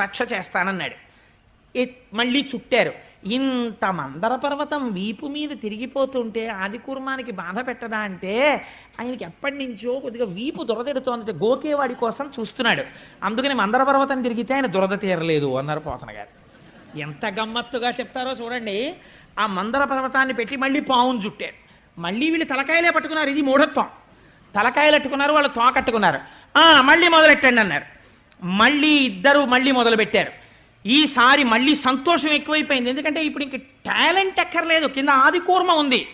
రక్ష చేస్తానన్నాడు. మళ్ళీ చుట్టారు ఇంత మందర పర్వతం వీపు మీద తిరిగిపోతుంటే ఆది కుర్మానికి బాధ పెట్టదా అంటే ఆయనకి ఎప్పటి నుంచో కొద్దిగా వీపు దురదెడుతోందంటే గోకేవాడి కోసం చూస్తున్నాడు. అందుకని మందర పర్వతం తిరిగితే ఆయన దురద తీరలేదు అన్నారు పోతన గారు. ఎంత గమ్మత్తుగా చెప్తారో చూడండి. ఆ మందర పర్వతాన్ని పెట్టి మళ్ళీ పావును చుట్టారు. మళ్ళీ వీళ్ళు తలకాయలే పట్టుకున్నారు ఇది మూఢత్వం. తలకాయలు అట్టుకున్నారు వాళ్ళు తోకట్టుకున్నారు. "ఆ, మళ్ళీ మొదలెట్టండి అన్నారు. మళ్ళీ ఇద్దరు మళ్ళీ మొదలుపెట్టారు. ఈసారి మళ్ళీ సంతోషం ఎక్కువైపోయింది. ఎందుకంటే ఇప్పుడు ఇంక టాలెంట్ ఎక్కర్లేదు కింద ఆది కూర్మ ఉంది.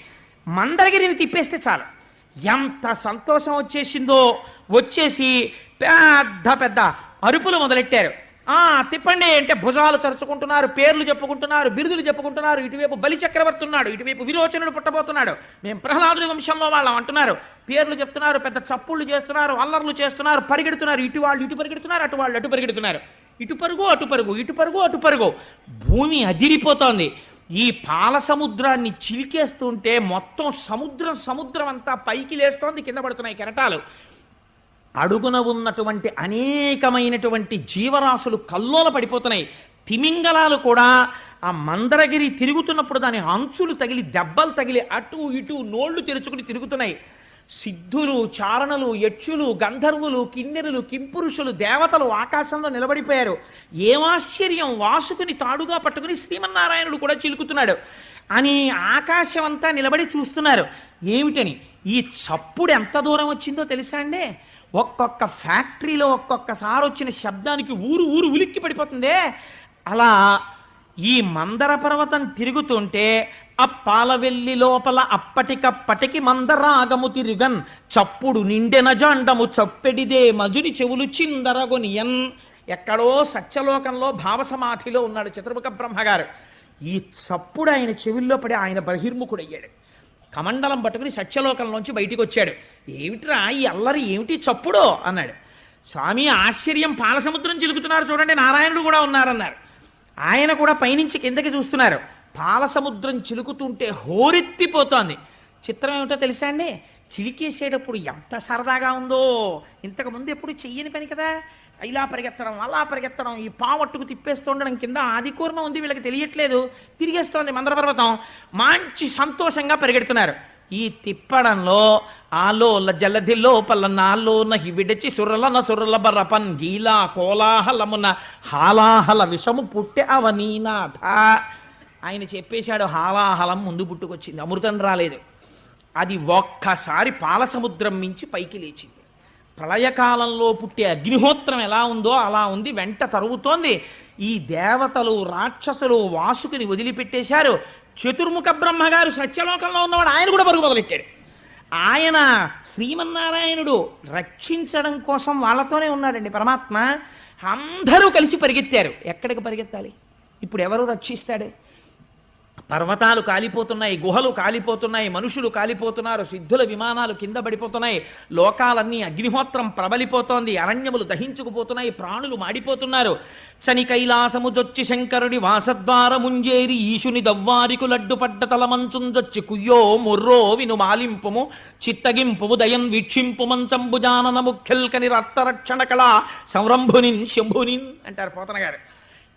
మందరగిరిని తిప్పేస్తే చాలు. ఎంత సంతోషం వచ్చేసిందో వచ్చేసి పెద్ద పెద్ద అరుపులు మొదలెట్టారు. తిప్పండి అంటే భుజాలు తరుచుకుంటున్నారు పేర్లు చెప్పుకుంటున్నారు బిరుదులు చెప్పుకుంటున్నారు ఇటువైపు బలి చక్రవర్తి ఉన్నాడు ఇటువైపు విరోచనుడు పుట్టబోతున్నాడు. మేము ప్రహ్లాదుడి వంశంలో వాళ్ళం అంటున్నారు. పేర్లు చెప్తున్నారు పెద్ద చప్పుళ్ళు చేస్తున్నారు అల్లర్లు చేస్తున్నారు పరిగెడుతున్నారు. ఇటు వాళ్ళు ఇటు పరిగెడుతున్నారు అటు వాళ్ళు అటు పరిగెడుతున్నారు. ఇటు పరుగు అటు పరుగు ఇటు పరుగు అటు పరుగు. భూమి అదిరిపోతోంది. ఈ పాల సముద్రాన్ని చిలికేస్తుంటే మొత్తం సముద్రం సముద్రం అంతా పైకి లేస్తోంది కింద పడుతున్నాయి కెరటాలు. అడుగున ఉన్నటువంటి అనేకమైనటువంటి జీవరాశులు కల్లోల పడిపోతున్నాయి. తిమింగలాలు కూడా ఆ మందరగిరి తిరుగుతున్నప్పుడు దాని అంచులు తగిలి దెబ్బలు తగిలి అటు ఇటు నోళ్ళు తెరుచుకుని తిరుగుతున్నాయి. సిద్ధులు చారణలు యక్షులు గంధర్వులు కిన్నెరులు కింపురుషులు దేవతలు ఆకాశంలో నిలబడిపోయారు. ఏమాశ్చర్యం వాసుకుని తాడుగా పట్టుకుని శ్రీమన్నారాయణుడు కూడా చిలుకుతున్నాడు. అని ఆకాశం అంతా నిలబడి చూస్తున్నారు. ఏమిటని? ఈ చప్పుడు ఎంత దూరం వచ్చిందో తెలుసా అండి? ఒక్కొక్క ఫ్యాక్టరీలో ఒక్కొక్కసారి వచ్చిన శబ్దానికి ఊరు ఊరు ఉలిక్కి పడిపోతుందే. అలా ఈ మందర పర్వతం తిరుగుతుంటే అప్పాలవెల్లి లోపల అప్పటికప్పటికి మందరాగము తిరుగన్ చప్పుడు నిండెన జాండము చప్పెడిదే మధుని చెవులు చిందరగొనియన్. ఎక్కడో సత్యలోకంలో భావసమాధిలో ఉన్నాడు చతుర్ముఖ బ్రహ్మగారు. ఈ చప్పుడు ఆయన చెవుల్లో పడి ఆయన బహిర్ముఖుడయ్యాడు. కమండలం పట్టుకుని సత్యలోకంలోంచి బయటికి వచ్చాడు ఏమిట్రా ఈ అల్లరి ఏమిటి చప్పుడు? అన్నాడు. స్వామి ఆశ్చర్యం. పాలసముద్రం చిలుకుతున్నారు. చూడండి నారాయణుడు కూడా ఉన్నారన్నారు. ఆయన కూడా పైనుంచి కిందకి చూస్తున్నారు. పాలసముద్రం చిలుకుతుంటే హోరెత్తిపోతోంది. చిత్రం ఏమిటో తెలుసా అండి? చిలికేసేటప్పుడు ఎంత సరదాగా ఉందో. ఇంతకుముందు ఎప్పుడు చెయ్యని పని కదా. ఇలా పరిగెత్తడం అలా పరిగెత్తడం ఈ పావట్టుకు తిప్పేస్తుండడం కింద ఆది కూర్మ ఉంది వీళ్ళకి తెలియట్లేదు. తిరిగేస్తోంది మందరపర్వతం. మంచి సంతోషంగా పరిగెడుతున్నారు. ఈ తిప్పడంలో ఆలోల జలధిలో పల్లనాలో నాలోన విడచి సురలన సురల బరపన్ గీలా కోలాహలమున హాలాహల విషము పుట్టె అవనీనాథ. ఆయన చెప్పేశాడు హాలాహలం ముందు పుట్టుకొచ్చింది అమృతం రాలేదు. అది ఒక్కసారి పాలసముద్రం మించి పైకి లేచింది. ప్రళయకాలంలో పుట్టే అగ్నిహోత్రం ఎలా ఉందో అలా ఉంది. వెంట తరుగుతోంది ఈ దేవతలు రాక్షసులు వాసుకుని వదిలిపెట్టేశారు. చతుర్ముఖ బ్రహ్మగారు సత్యలోకంలో ఉన్నవాడు ఆయన కూడా పరుగు మొదలెట్టాడు. ఆయన శ్రీమన్నారాయణుడు రక్షించడం కోసం వాళ్ళతోనే ఉన్నాడండి పరమాత్మ. అందరూ కలిసి పరిగెత్తారు. ఎక్కడికి పరిగెత్తాలి? ఇప్పుడు ఎవరు రక్షిస్తాడు? పర్వతాలు కాలిపోతున్నాయి గుహలు కాలిపోతున్నాయి మనుషులు కాలిపోతున్నారు సిద్ధుల విమానాలు కింద పడిపోతున్నాయి లోకాలన్నీ అగ్నిహోత్రం ప్రబలిపోతోంది అరణ్యములు దహించుకుపోతున్నాయి ప్రాణులు మాడిపోతున్నారు. చని కైలాసము జొచ్చి శంకరుడి వాసద్వారముంజేరి ఈశుని దవ్వారికు లడ్డుపడ్డ తలమంచుంజొచ్చి కుయ్యో ముర్రో విను మాలింపుము చిత్తగింపుము దయం వీక్షింపు మంచంబు జానన ముఖ్యల్కని రక్తరక్షణ కళ సంరంభునిన్ శంభునిన్ అంటారు పోతన గారు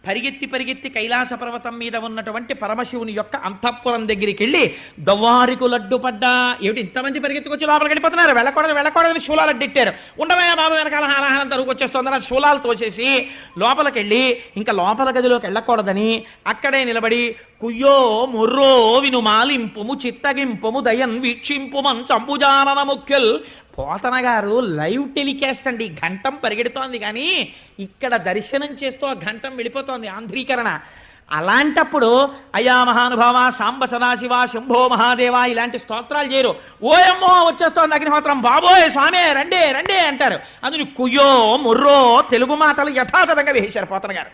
పరిగెత్తి పరిగెత్తి కైలాస పర్వతం మీద ఉన్నటువంటి పరమశివుని యొక్క అంతఃపురం దగ్గరికి వెళ్ళి దవ్వారికు లడ్డు పడ్డా. ఏమిటి ఇంతమంది పరిగెత్తుకొచ్చి లోపలికి వెళ్ళిపోతున్నారు వెళ్ళకూడదు వెళ్ళకూడదని శూలాలు అడ్డెట్టారు. ఉండవయ్యా బాబు వెనకాల హాలహాలం తరుగు వచ్చేస్తుందని శూలాలు తోసేసి లోపలికి వెళ్ళి ఇంకా లోపల గదిలోకి వెళ్ళకూడదని అక్కడే నిలబడి కుయ్యో ముర్రో విను మాలింపుము చిత్తగింపుము దయన్ వీక్షింపుమం చంపుజానన ముఖ్యల్ పోతన గారు లైవ్ టెలికాస్ట్ అండి. ఘంటం పరిగెడుతోంది కానీ ఇక్కడ దర్శనం చేస్తూ ఆ ఘంటం వెళ్ళిపోతోంది ఆంధ్రీకరణ. అలాంటప్పుడు అయా మహానుభావ సాంబ సదాశివ శంభో మహాదేవ ఇలాంటి స్తోత్రాలు చేయరు. ఓయమ్మో వచ్చేస్తోంది అగ్నిహోత్రం. బాబోయ్ స్వామి రండే రండే అంటారు. అందుని కుయ్యో ముర్రో తెలుగు మాటలు యథాతథంగా వేశారు పోతన గారు.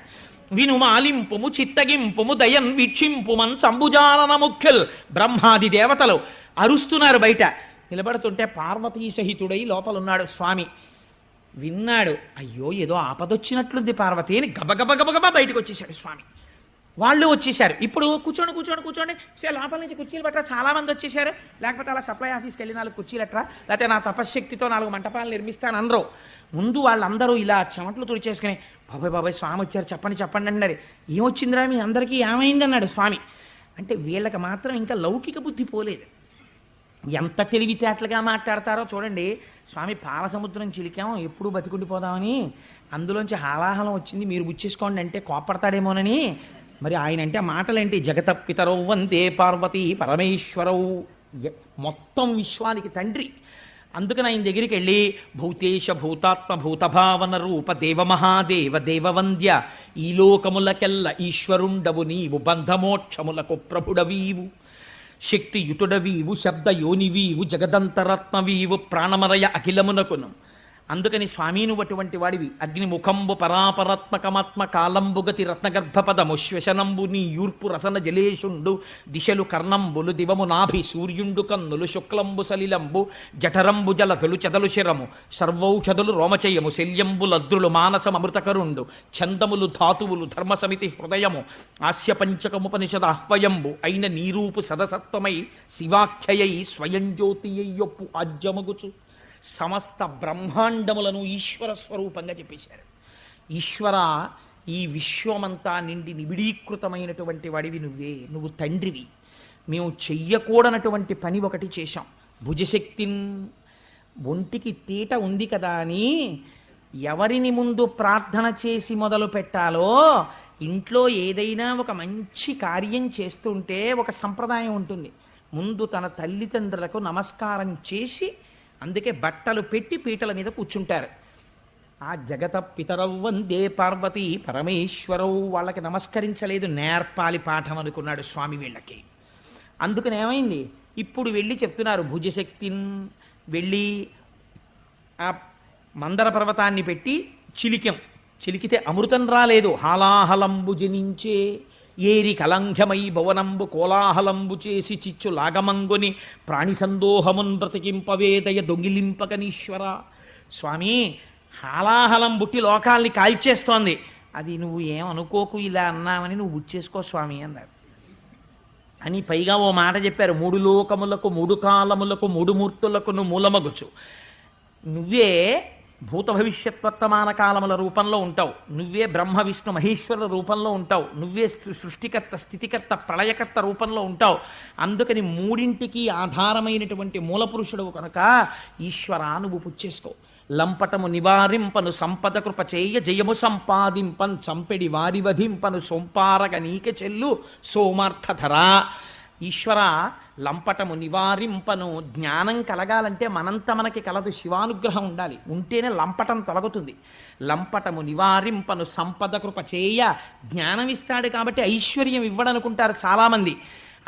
విను మాలింపుము చిత్తగింపుము దయం వీక్షింపుమన్ చంబుజానన ముఖ్యల్ బ్రహ్మాది దేవతలు. అరుస్తున్నారు బయట. నిలబడుతుంటే పార్వతీ సహితుడై లోపలున్నాడు స్వామి. విన్నాడు అయ్యో ఏదో ఆపదొచ్చినట్లుంది పార్వతి అని గబగబ గబగబా బయటకు వచ్చేసాడు స్వామి. వాళ్ళు వచ్చేసారు ఇప్పుడు కూర్చోండి కూర్చోండి కూర్చోండి. సరే లోపల నుంచి కుర్చీలు పట్టరా చాలా మంది వచ్చేసారు లేకపోతే అలా సప్లై ఆఫీస్కి వెళ్ళి నాలుగు కుర్చీలు అట్రా లేకపోతే నా తపశ్శక్తితో నాలుగు మంటపాలు నిర్మిస్తాను అనరు. ముందు వాళ్ళందరూ ఇలా చెమట్లు తుడిచేసుకుని బాబాయ్ బాబాయ్ స్వామి వచ్చారు చెప్పండి చెప్పండి అన్నారు. ఏమొచ్చిందిరా మీ అందరికీ? ఏమైంది అన్నాడు స్వామి? అంటే వీళ్ళకి మాత్రం ఇంకా లౌకిక బుద్ధి పోలేదు. ఎంత తెలివితేటలుగా మాట్లాడతారో చూడండి. స్వామి పాలసముద్రం చిలికాం ఎప్పుడు బతికుండిపోదామని అందులోంచి హాలాహలం వచ్చింది. మీరు బుచ్చేసుకోండి అంటే కోపడతాడేమోనని మరి ఆయన అంటే మాటలేంటి? జగత పితరౌ వందే పార్వతి పరమేశ్వరవు మొత్తం విశ్వానికి తండ్రి. అందుకని ఆయన దగ్గరికి వెళ్ళి భూతేశ భూతాత్మ భూతభావన రూప దేవ మహాదేవ దేవవంద్య ఈ లోకములకెల్ల ఈశ్వరుండవు నీవు బంధమోక్షములకు ప్రభుడవీవు. శక్తియుతుడవీవు శబ్ద యోనివీవు జగదంతరత్నవీవు ప్రాణమరయ అఖిలమునకును. అందుకని స్వామి నువ్వు అటువంటి వాడివి అగ్నిముఖంబు పరాపరాత్మకమాత్మ కాలంబుగతి రత్నగర్భపదము శ్వశనంబు నీ యూర్పు రసన జలేషుండు దిశలు కర్ణంబులు దివము నాభి సూర్యుండు కన్నులు శుక్లంబు సలిలంబు జఠరంబు జలతులు చెదలు శిరము సర్వౌషధులు రోమచయము శల్యంబులద్రులు మానసమృతకరుండు ఛందములు ధాతువులు ధర్మసమితి హృదయము ఆస్య పంచకముపనిషద ఆహ్వయంబు అయిన నీరూపు సదసత్వమై శివాఖ్యయై స్వయం జ్యోతియ్యొప్పు ఆజ్యమగుచు. సమస్త బ్రహ్మాండములను ఈశ్వర స్వరూపంగా చెప్పేశారు. ఈశ్వర ఈ విశ్వమంతా నిండి నిబిడీకృతమైనటువంటి వాడివి నువ్వే నువ్వు తండ్రివి. మేము చెయ్యకూడనటువంటి పని ఒకటి చేశాం. భుజశక్తిన్ ఒంటికి తీట ఉంది కదా అని ఎవరిని ముందు ప్రార్థన చేసి మొదలు పెట్టాలో ఇంట్లో ఏదైనా ఒక మంచి కార్యం చేస్తుంటే ఒక సంప్రదాయం ఉంటుంది. ముందు తన తల్లిదండ్రులకు నమస్కారం చేసి అందుకే బట్టలు పెట్టి పీటల మీద కూర్చుంటారు. ఆ జగత పితరవ్వందే పార్వతి పరమేశ్వరవు వాళ్ళకి నమస్కరించలేదు నేర్పాలి పాఠం అనుకున్నాడు స్వామి వీళ్ళకి. అందుకని ఏమైంది? ఇప్పుడు వెళ్ళి చెప్తున్నారు భుజశక్తిన్ వెళ్ళి ఆ మందర పర్వతాన్ని పెట్టి చిలికాం. చిలికితే అమృతం రాలేదు. హాలాహలంబు జనించే ఏరి కలంఘ్యమై భవనంబు కోలాహలంబు చేసి చిచ్చు లాగమంగుని ప్రాణి సందోహమున్ బ్రతికింపవేదయ దొంగిలింపకనీశ్వర. స్వామి హాలాహలం బుట్టి లోకాల్ని కాల్చేస్తోంది. అది నువ్వు ఏమనుకోకు ఇలా అన్నామని నువ్వు బుచ్చేసుకో స్వామి అన్నారు. అని పైగా ఓ మాట చెప్పారు. మూడు లోకములకు మూడు కాలములకు మూడు మూర్తులకు మూలమగుచు నువ్వే భూత భవిష్యత్ వర్తమాన కాలముల రూపంలో ఉంటావు. నువ్వే బ్రహ్మ విష్ణు మహేశ్వరుల రూపంలో ఉంటావు. నువ్వే సృష్టికర్త స్థితికర్త ప్రళయకర్త రూపంలో ఉంటావు. అందుకని మూడింటికి ఆధారమైనటువంటి మూలపురుషుడు కనుక ఈశ్వర నువ్వు పుచ్చేసుకో. లంపటము నివారింపను సంపద కృప చేయ జయము సంపాదింపన్ చంపెడి వారి వధింపను సొంపారగ నీక చెల్లు సోమార్థధరా. ఈశ్వర లంపటము నివారింపను జ్ఞానం కలగాలంటే మనంత మనకి కలదు. శివానుగ్రహం ఉండాలి. ఉంటేనే లంపటం తొలగుతుంది. లంపటము నివారింపను సంపద కృప చేయ జ్ఞానం ఇస్తాడు కాబట్టి ఐశ్వర్యం ఇవ్వడనుకుంటారు చాలామంది.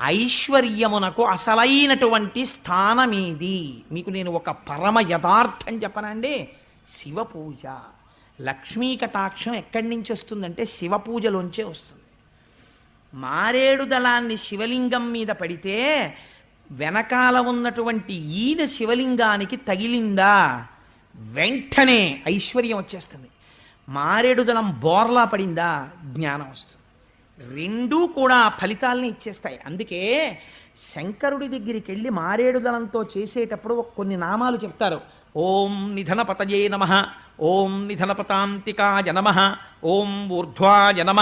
ఐశ్వర్యమునకు అసలైనటువంటి స్థానమేది? మీకు నేను ఒక పరమ యథార్థం చెప్పనండి. శివ పూజ లక్ష్మీ కటాక్షం ఎక్కడి నుంచి వస్తుందంటే శివ పూజలోంచే వస్తుంది. మారేడు దళాన్ని శివలింగం మీద పడితే వెనకాల ఉన్నటువంటి ఈయన శివలింగానికి తగిలిందా? వెంటనే ఐశ్వర్యం వచ్చేస్తుంది. మారేడు దళం బోర్లా పడిందా? జ్ఞానం వస్తుంది. రెండూ కూడా ఫలితాలని ఇచ్చేస్తాయి. అందుకే శంకరుడి దగ్గరికి వెళ్ళి మారేడు దళంతో చేసేటప్పుడు కొన్ని నామాలు చెప్తారు. ఓం నిధన పతజే నమ. ఓం నిధనపతాంతికాయ నమ ఓం ఊర్ధ్వాయ నమ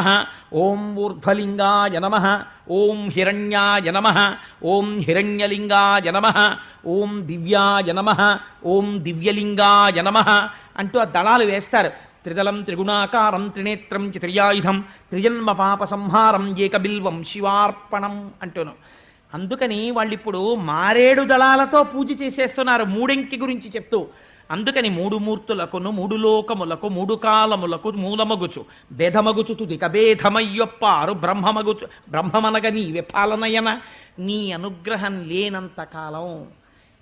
ఓం ఊర్ధ్వలింగాయ నమ ఓం హిరణ్యాయ నమ ఓం హిరణ్యలింగాయ నమ ఓం దివ్యాయ నమ ఓం దివ్యలింగాయ నమ అంటూ ఆ దళాలు వేస్తారు. త్రిదలం త్రిగుణాకారం త్రినేత్రం చ త్రియాయుధం త్రిజన్మ పాప సంహారం ఏకబిల్వం శివార్పణం అంటూను. అందుకని వాళ్ళు ఇప్పుడు మారేడు దళాలతో పూజ చేసేస్తున్నారు మూడెంకి గురించి చెప్తూ. అందుకని మూడు మూర్తులకును మూడు లోకములకు మూడు కాలములకు మూలమగుచు. భేదమగుచు తుదిక భేదమయ్యొప్పారు బ్రహ్మమగుచు బ్రహ్మమనగ నీవే పాలనయన. నీ అనుగ్రహం లేనంత కాలం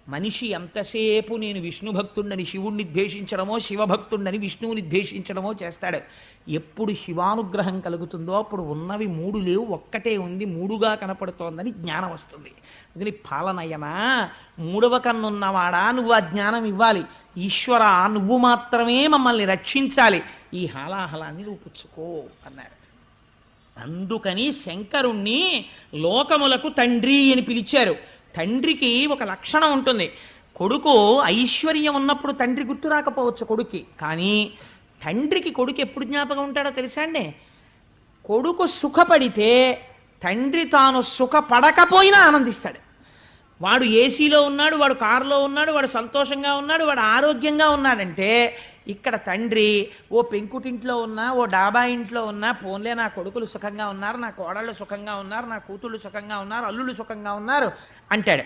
మనిషి ఎంతసేపు నేను విష్ణు భక్తుండని శివుణ్ణి ద్వేషించడమో శివభక్తుండని విష్ణువుని ద్వేషించడమో చేస్తాడు. ఎప్పుడు శివానుగ్రహం కలుగుతుందో అప్పుడు ఉన్నవి మూడు లేవు ఒక్కటే ఉంది మూడుగా కనపడుతోందని జ్ఞానం వస్తుంది. అందుకని పాలనయన మూడవ కన్నున్నవాడా? నువ్వు ఆ జ్ఞానం ఇవ్వాలి. ఈశ్వర నువ్వు మాత్రమే మమ్మల్ని రక్షించాలి. ఈ హాలాహలాన్ని నువ్వు పుచ్చుకో అన్నారు అందుకని శంకరుణ్ణి లోకములకు తండ్రి అని పిలిచారు. తండ్రికి ఒక లక్షణం ఉంటుంది. కొడుకు ఐశ్వర్యం ఉన్నప్పుడు తండ్రి గుర్తు రాకపోవచ్చు కొడుక్కి. కానీ తండ్రికి కొడుకు ఎప్పుడు జ్ఞాపకం ఉంటాడో తెలుసా అండి? కొడుకు సుఖపడితే తండ్రి తాను సుఖపడకపోయినా ఆనందిస్తాడు. వాడు ఏసీలో ఉన్నాడు వాడు కారులో ఉన్నాడు వాడు సంతోషంగా ఉన్నాడు వాడు ఆరోగ్యంగా ఉన్నాడంటే ఇక్కడ తండ్రి ఓ పెంకుటింట్లో ఉన్నా ఓ డాబా ఇంట్లో ఉన్నా పోన్లే నా కొడుకులు సుఖంగా ఉన్నారు నా కోడళ్ళు సుఖంగా ఉన్నారు నా కూతుళ్ళు సుఖంగా ఉన్నారు అల్లుళ్ళు సుఖంగా ఉన్నారు అంటాడు.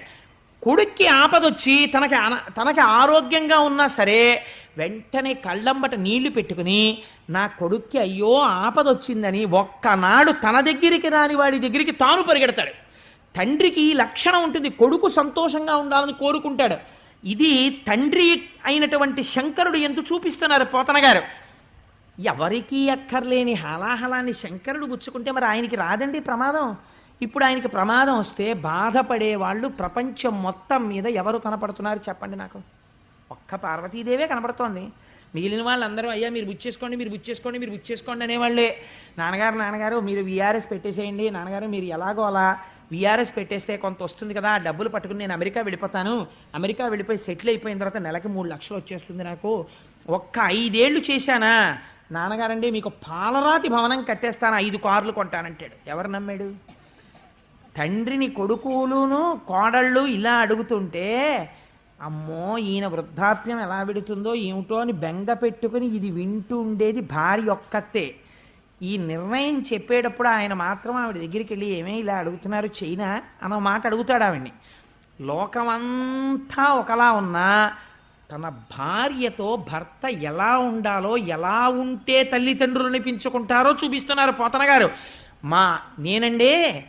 కొడుక్కి ఆపదొచ్చి తనకి అన- తనకి ఆరోగ్యంగా ఉన్నా సరే వెంటనే కళ్ళంబట నీళ్ళు పెట్టుకుని నా కొడుక్కి అయ్యో ఆపదొచ్చిందని ఒక్కనాడు తన దగ్గరికి రాని వాడి దగ్గరికి తాను పరిగెడతాడు. తండ్రికి ఈ లక్షణం ఉంటుంది కొడుకు సంతోషంగా ఉండాలని కోరుకుంటాడు. ఇది తండ్రి అయినటువంటి శంకరుడు ఎందుకు చూపిస్తున్నారు పోతన గారు ఎవరికీ అక్కర్లేని హలాహలాన్ని శంకరుడు గుచ్చుకుంటే మరి ఆయనకి రాదండి ప్రమాదం. ఇప్పుడు ఆయనకి ప్రమాదం వస్తే బాధపడే వాళ్ళు ప్రపంచం మొత్తం మీద ఎవరు కనపడుతున్నారు చెప్పండి నాకు. ఒక్క పార్వతీదేవే కనపడుతోంది. మిగిలిన వాళ్ళందరూ అయ్యా మీరు బుక్ చేసుకోండి మీరు బుక్ చేసుకోండి మీరు బుక్ చేసుకోండి అనేవాళ్ళే. నాన్నగారు నాన్నగారు మీరు విఆర్ఎస్ పెట్టేసేయండి. నాన్నగారు మీరు ఎలాగో అలా విఆర్ఎస్ పెట్టేస్తే కొంత వస్తుంది కదా ఆ డబ్బులు పట్టుకుని నేను అమెరికా వెళ్ళిపోతాను. అమెరికా వెళ్ళిపోయి సెటిల్ అయిపోయిన తర్వాత నెలకి మూడు లక్షలు వచ్చేస్తుంది నాకు. ఒక్క ఐదేళ్ళు చేశానా? నాన్నగారండి మీకు పాలరాతి భవనం కట్టేస్తాను ఐదు కార్లు కొంటానంటాడు. ఎవరు నమ్మాడు? తండ్రిని కొడుకులును కోడళ్ళు ఇలా అడుగుతుంటే అమ్మో ఈయన వృద్ధాప్యం ఎలా పెడుతుందో ఏమిటో అని బెంగ పెట్టుకుని ఇది వింటూ ఉండేది భార్య ఒక్కతే. ఈ నిర్ణయం చెప్పేటప్పుడు ఆయన మాత్రం ఆవిడ దగ్గరికి వెళ్ళి ఏమే ఇలా అడుగుతున్నారు చైనా? అన్న మాట అడుగుతాడు ఆవిడ్ని. లోకమంతా ఒకలా ఉన్నా తన భార్యతో భర్త ఎలా ఉండాలో ఎలా ఉంటే తల్లిదండ్రులు అనిపించుకుంటారో చూపిస్తున్నారు పోతన గారు. మా నేనండే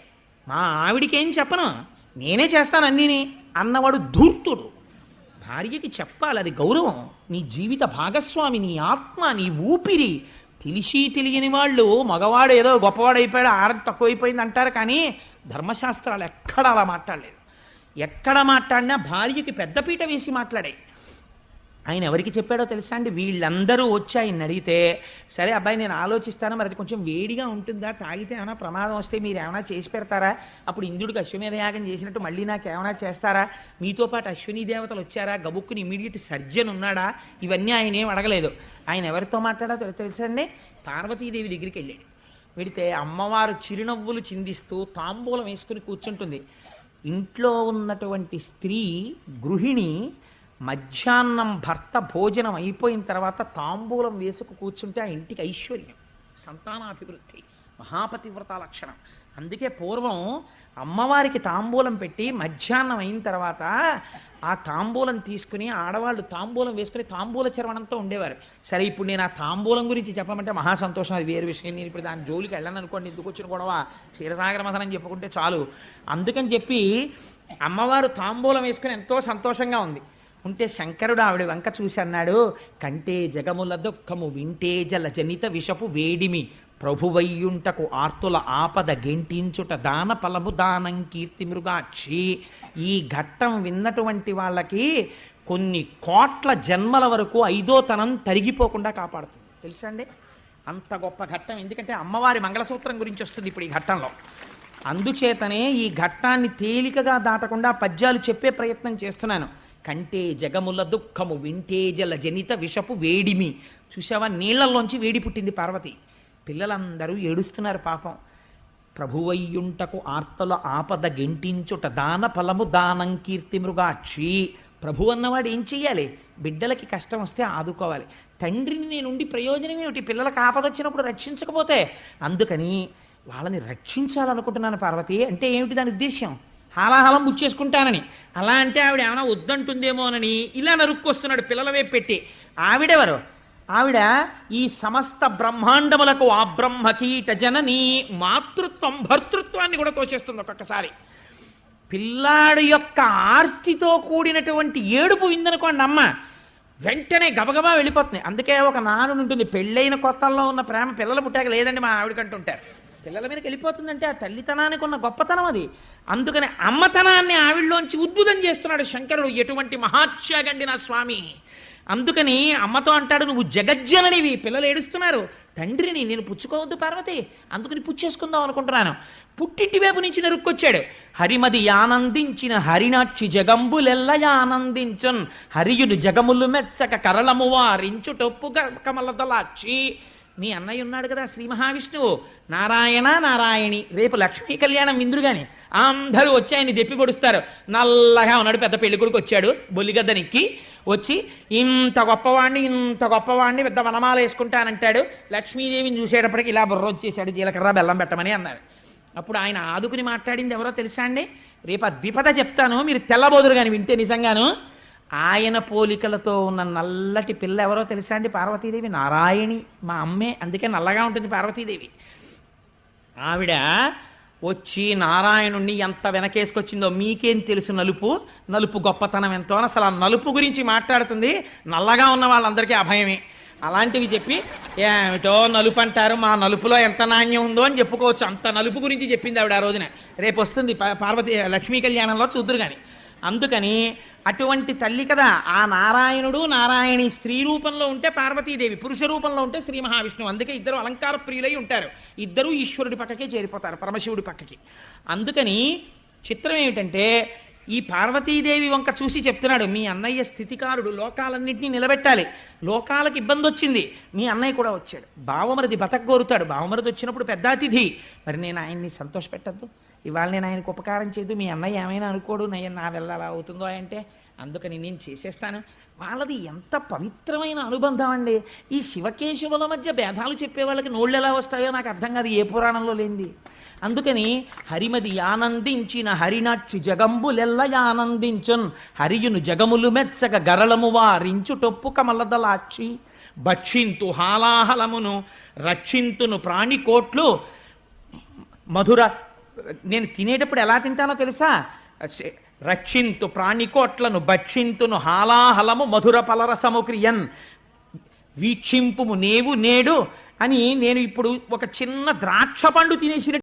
మా ఆవిడికేం ఏం చెప్పను? నేనే చేస్తాను అన్నీని. అన్నవాడు ధూర్తుడు. భార్యకి చెప్పాలి అది గౌరవం. నీ జీవిత భాగస్వామి నీ ఆత్మ నీ ఊపిరి. తెలిసి తెలియని వాళ్ళు మగవాడు ఏదో గొప్పవాడైపోయాడు అయిపోయాడు తక్కువైపోయింది అంటారు కానీ ధర్మశాస్త్రాలు ఎక్కడ అలా మాట్లాడలేదు. ఎక్కడ మాట్లాడినా భార్యకి పెద్దపీట వేసి మాట్లాడాయి. ఆయన ఎవరికి చెప్పాడో తెలుసా అండి? వీళ్ళందరూ వచ్చి ఆయన అడిగితే సరే అబ్బాయి నేను ఆలోచిస్తాను మరి అది కొంచెం వేడిగా ఉంటుందా? తాగితే ఏమైనా ప్రమాదం వస్తే మీరు ఏమైనా చేసి పెడతారా? అప్పుడు ఇంద్రుడికి అశ్వమేధ యాగం చేసినట్టు మళ్ళీ నాకు ఏమైనా చేస్తారా? మీతో పాటు అశ్విని దేవతలు వచ్చారా? గబుక్కుని ఇమీడియట్ సర్జన్ ఉన్నాడా? ఇవన్నీ ఆయన ఏం అడగలేదు. ఆయన ఎవరితో మాట్లాడో తెలుసా అండి? పార్వతీదేవి దగ్గరికి వెళ్ళాడు. వెడితే అమ్మవారు చిరునవ్వులు చిందిస్తూ తాంబూలం వేసుకుని కూర్చుంటుంది. ఇంట్లో ఉన్నటువంటి స్త్రీ గృహిణి మధ్యాహ్నం భర్త భోజనం అయిపోయిన తర్వాత తాంబూలం వేసుకు కూర్చుంటే ఆ ఇంటికి ఐశ్వర్యం సంతానాభివృద్ధి మహాపతివ్రత లక్షణం. అందుకే పూర్వం అమ్మవారికి తాంబూలం పెట్టి మధ్యాహ్నం అయిన తర్వాత ఆ తాంబూలం తీసుకుని ఆడవాళ్ళు తాంబూలం వేసుకుని తాంబూల చర్వణంతో ఉండేవారు. సరే ఇప్పుడు నేను ఆ తాంబూలం గురించి చెప్పమంటే మహా సంతోషం అది వేరు విషయం. నేను ఇప్పుడు దాని జోలికి వెళ్ళను అనుకోండి ఎందుకు వచ్చిన గొడవ క్షీరసాగర మథనం చెప్పుకుంటే చాలు. అందుకని చెప్పి అమ్మవారు తాంబూలం వేసుకుని ఎంతో సంతోషంగా ఉంది. ఉంటే శంకరుడు ఆవిడ వంక చూసి అన్నాడు కంటే జగముల దుఃఖము వింటే జల జనిత విషపు వేడిమి. ప్రభువయ్యుంటకు ఆర్తుల ఆపద గెంటించుట దాన ఫలము దానం కీర్తి మృగాక్షి. ఈ ఘట్టం విన్నటువంటి వాళ్ళకి కొన్ని కోట్ల జన్మల వరకు ఐదోతనం తరిగిపోకుండా కాపాడుతుంది. తెలుసా అండి? అంత గొప్ప ఘట్టం. ఎందుకంటే అమ్మవారి మంగళసూత్రం గురించి వస్తుంది ఇప్పుడు ఈ ఘట్టంలో. అందుచేతనే ఈ ఘట్టాన్ని తేలికగా దాటకుండా పద్యాలు చెప్పే ప్రయత్నం చేస్తున్నాను. కంటే జగముల దుఃఖము వింటే జల జనిత విషపు వేడిమి. చూసావా నీళ్ళలోంచి వేడి పుట్టింది పార్వతి. పిల్లలందరూ ఏడుస్తున్నారు పాపం. ప్రభువయ్యుంటకు ఆర్తల ఆపద గెంటించుట దాన ఫలము దానం కీర్తి మృగాక్షి. ప్రభు అన్నవాడు ఏం చెయ్యాలి? బిడ్డలకి కష్టం వస్తే ఆదుకోవాలి. తండ్రిని నేనుండి ప్రయోజనం ఏమిటి? పిల్లలకు ఆపద వచ్చినప్పుడు రక్షించకపోతే. అందుకని వాళ్ళని రక్షించాలనుకుంటున్నాను పార్వతి. అంటే ఏమిటి దాని ఉద్దేశ్యం? హాలాహలం బుచ్చేసుకుంటానని. అలా అంటే ఆవిడ ఏమైనా వద్దంటుందేమోనని ఇలా నరుక్కొస్తున్నాడు పిల్లల వైపు పెట్టి. ఆవిడెవరు? ఆవిడ ఈ సమస్త బ్రహ్మాండములకు ఆ బ్రహ్మకీట జనని మాతృత్వం భర్తృత్వాన్ని కూడా తోచేస్తుంది ఒక్కొక్కసారి. పిల్లాడు యొక్క ఆర్తితో కూడినటువంటి ఏడుపు విందనుకోండి అమ్మ. వెంటనే గబగబా వెళ్ళిపోతుంది. అందుకే ఒక నానుడు ఉంటుంది పెళ్ళైన కొత్తల్లో ఉన్న ప్రేమ పిల్లలు పుట్టాక లేదండి మా ఆవిడకంటుంటారు. పిల్లల మీదకి వెళ్ళిపోతుందంటే ఆ తల్లితనానికి ఉన్న గొప్పతనం అది. అందుకని అమ్మతనాన్ని ఆవిడలోంచి ఉద్భుతం చేస్తున్నాడు శంకరుడు. ఎటువంటి మహాత్యాగండి నా స్వామి. అందుకని అమ్మతో అంటాడు నువ్వు జగజ్జననివి పిల్లలు ఏడుస్తున్నారు. తండ్రిని నేను పుచ్చుకోవద్దు పార్వతి. అందుకని పుచ్చేసుకుందాం అనుకుంటున్నాను. పుట్టింటి వైపు నుంచి నరుక్కొచ్చాడు. హరిమది ఆనందించిన హరినాక్షి జగంబులెల్లయానందించున్ హరియుడు జగములు మెచ్చక కరళము వారించు టొప్పు కమలదలాక్షి మీ అన్నయ్య ఉన్నాడు కదా శ్రీ మహావిష్ణువు. నారాయణ నారాయణి. రేపు లక్ష్మీ కళ్యాణం ఇంద్రుగాని. అందరూ వచ్చి ఆయన్ని దెప్పి పొడుస్తారు. నల్లగా ఉన్నాడు పెద్ద పెళ్ళి కొడుకు వచ్చాడు బొల్లిగద్దనిక్కి వచ్చి ఇంత గొప్పవాణ్ణి ఇంత గొప్పవాణ్ణి పెద్ద వనమాల వేసుకుంటానంటాడు. లక్ష్మీదేవిని చూసేటప్పటికి ఇలా బుర్ర వచ్చేసాడు జీలకర్ర బెల్లం పెట్టమని అన్నారు అప్పుడు ఆయన ఆదుకుని మాట్లాడింది ఎవరో తెలుసా అండి? రేపు ఆ ద్విపద చెప్తాను మీరు తెల్లబోదురు కానీ వింటే నిజంగాను. ఆయన పోలికలతో ఉన్న నల్లటి పిల్ల ఎవరో తెలుసా అండి పార్వతీదేవి? నారాయణి మా అమ్మే. అందుకే నల్లగా ఉంటుంది పార్వతీదేవి. ఆవిడ వచ్చి నారాయణుణ్ణి ఎంత వెనకేసుకొచ్చిందో మీకేం తెలుసు నలుపు? నలుపు గొప్పతనం ఎంతో? అని అసలు ఆ నలుపు గురించి మాట్లాడుతుంది. నల్లగా ఉన్న వాళ్ళందరికీ అభయమే అలాంటివి చెప్పి ఏమిటో నలుపు అంటారు. మా నలుపులో ఎంత నాణ్యం ఉందో అని చెప్పుకోవచ్చు. అంత నలుపు గురించి చెప్పింది ఆవిడ ఆ రోజున. రేపు వస్తుంది పార్వతి లక్ష్మీ కళ్యాణంలో చూద్దురు కానీ అందుకని అటువంటి తల్లి కదా ఆ నారాయణుడు నారాయణి స్త్రీ రూపంలో ఉంటే పార్వతీదేవి పురుష రూపంలో ఉంటే శ్రీ మహావిష్ణువు. అందుకే ఇద్దరు అలంకార ప్రియులై ఉంటారు. ఇద్దరూ ఈశ్వరుడి పక్కకే చేరిపోతారు పరమశివుడి పక్కకి. అందుకని చిత్రం ఏమిటంటే ఈ పార్వతీదేవి వంక చూసి చెప్తున్నాడు మీ అన్నయ్య స్థితికారుడు లోకాలన్నింటినీ నిలబెట్టాలి. లోకాలకు ఇబ్బంది వచ్చింది. మీ అన్నయ్య కూడా వచ్చాడు. బావమరిది బతకగోరుతాడు. బావమరిది వచ్చినప్పుడు పెద్ద అతిథి. మరి నేను ఆయన్ని సంతోషపెట్టద్దు. ఇవాళ నేను ఆయనకు ఉపకారం చేయదు మీ అన్నయ్య ఏమైనా అనుకోడు నేను నా వల్ల అలా అవుతుందో అంటే అందుకని నేను చేసేస్తాను. వాళ్ళది ఎంత పవిత్రమైన అనుబంధం అండి. ఈ శివకేశవుల మధ్య భేదాలు చెప్పే వాళ్ళకి నోళ్ళు ఎలా వస్తాయో నాకు అర్థం కాదు ఏ పురాణంలో లేనిది. అందుకని హరిమది ఆనందించిన హరినాక్షి జగంబులెల్ల ఆనందించున్ హరియును జగములు మెచ్చక గరళము వారించు టొప్పు కమలదలాక్షి. భక్షింతు హాలాహలమును రక్షింతును ప్రాణికోట్లు మధుర నేను తినేటప్పుడు ఎలా తింటానో తెలుసా? రక్షింతు ప్రాణికోట్లను భక్షింతును హాలాహలము మధుర పలరసము క్రియన్. వీక్షింపుము నేవు నేడు అని నేను ఇప్పుడు ఒక చిన్న ద్రాక్ష పండు తినేసిన